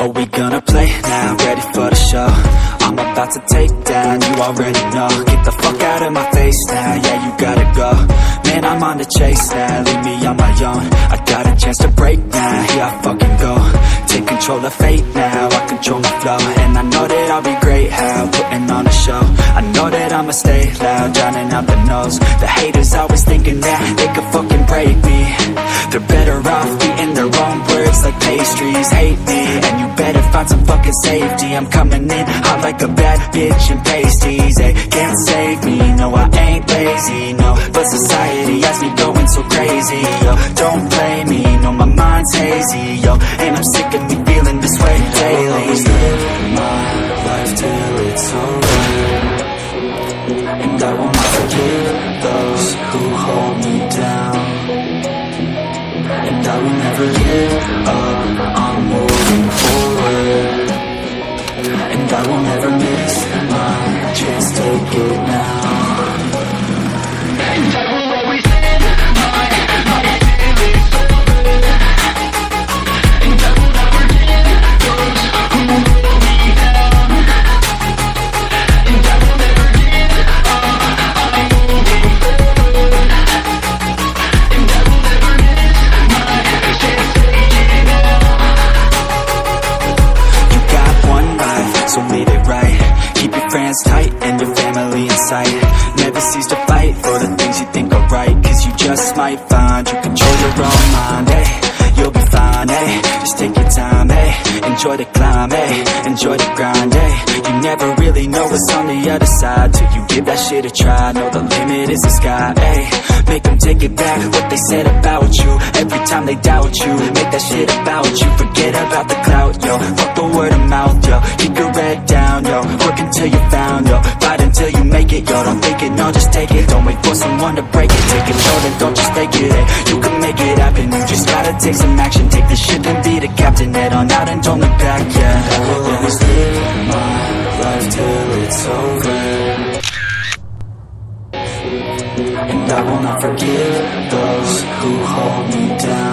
Are we gonna play now? Ready for the show? I'm about to take down, you already know. Get the fuck out of my face now, yeah you gotta go. Man, I'm on the chase now, leave me on my own. I got a chance to break now, here I fucking go. Take control of fate now, I control my flow. And I know that I'll be great, how? Putting on a show. I know that I'ma stay loud, drowning out the nose The haters always thinking that they could fucking break me. They're better off I'm coming in hot like a bad bitch in pasties They can't save me, no I ain't lazy, no But society has me going so crazy, yo Don't blame me, no my mind's hazy, yo And I'm sick of me feeling this way daily. I'll live my life till it's over. And I will not forgive those who hold me down. And I will never give up, Tight and your family in sight. Never cease to fight for the things you think are right Cause you just might find you control your own mind, eh? You'll be fine, eh? Just take your time, eh? Enjoy the climb, eh? Enjoy the grind, eh? You never really know what's on the other side Till you give that shit a try. Know the limit is the sky, eh? Make them take it back What they said about you. Every time they doubt you Make that shit about you. Forget about the it, yo Don't think it, no, just take it. Don't wait for someone to break it. Take control and don't just take it, eh You can make it happen. You just gotta take some action. Take the ship and be the captain. Head on out and don't look back, yeah I will always live my life till it's over. And I will not forgive those who hold me down